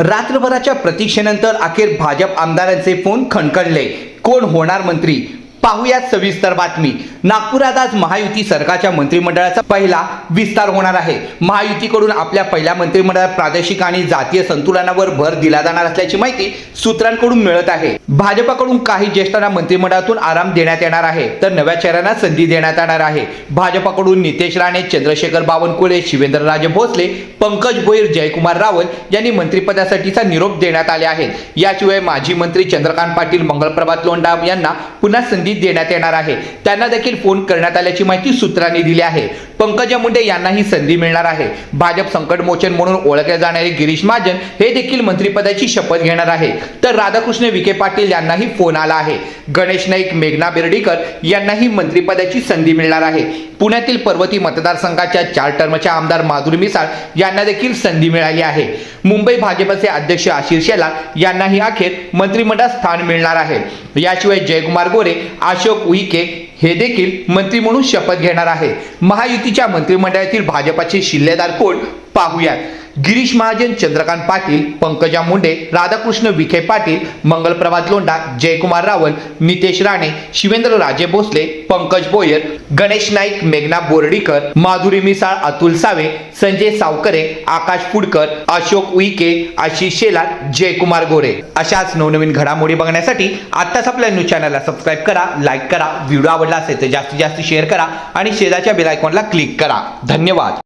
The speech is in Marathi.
रात्रभराच्या प्रतीक्षेनंतर अखेर भाजप आमदारांचे फोन खणखणले. कोण होणार मंत्री? पाहूयात सविस्तर बातमी. नागपुरात आज महायुती सरकारच्या मंत्रिमंडळाचा पहिला विस्तार होणार आहे. महायुतीकडून आपल्या पहिल्या मंत्रिमंडळात प्रादेशिक आणि जातीय संतुलनावर भर दिला जाणार असल्याची माहिती सूत्रांकडून मिळत आहे. भाजपाकडून काही ज्येष्ठांना मंत्रिमंडळातून आराम देण्यात येणार आहे तर नव्या चेहऱ्यांना संधी देण्यात येणार आहे. भाजपाकडून नितेश राणे चंद्रशेखर बावनकुळे शिवेंद्रराजे भोसले पंकज भोईर जयकुमार रावल यांनी मंत्रिपदासाठीचा निरोप देण्यात आले आहेत. याशिवाय माजी मंत्री चंद्रकांत पाटील मंगलप्रभात लोंडा यांना पुन्हा संधी देण्यात येणार आहे. त्यांना देखील फोन करण्यात आल्याची माहिती सूत्रांनी दिली आहे. पंकजा मुंडे यांनाही संधी मिळणार आहे. भाजप संकट मोचन म्हणून ओळखले जाणारे गिरीश महाजन हे देखील मंत्रिपदाची शपथ घेणार आहे. तर राधाकृष्ण विखे पाटील यांनाही फोन आला आहे. गणेश नाईक मेघना बिर्डीकर यांनाही मंत्रिपदाची संधी मिळणार आहे. पुण्यातील पर्वती मतदारसंघाच्या चार टर्मच्या आमदार माधुरी मिसाळ यांना देखील संधी मिळाली आहे. मुंबई भाजपचे अध्यक्ष आशिष शेलार यांनाही अखेर मंत्रिमंडळात स्थान मिळणार आहे. याशिवाय जयकुमार गोरे अशोक उईके हे देखील मंत्री म्हणून शपथ घेणार आहे. महायुतीच्या मंत्रिमंडळातील भाजपाचे शिल्लेदार कोण? पाहूयात. गिरीश महाजन चंद्रकांत पाटील पंकजा मुंडे राधाकृष्ण विखे पाटील मंगलप्रभात लोंढा जयकुमार रावल नितेश राणे शिवेंद्र राजे भोसले पंकज बोयर गणेश नाईक मेघना बोर्डीकर माधुरी मिसाळ अतुल सावे संजय सावकरे आकाश फुडकर अशोक उईके आशिष शेलार जयकुमार गोरे. अशाच नवनवीन घडामोडी बघण्यासाठी आत्ताच आपल्या न्यूज चॅनलला सबस्क्राईब करा लाईक करा व्हिडिओ आवडला असेल तर जास्तीत जास्त शेअर करा आणि शेजारच्या बेल आयकॉनला क्लिक करा. धन्यवाद.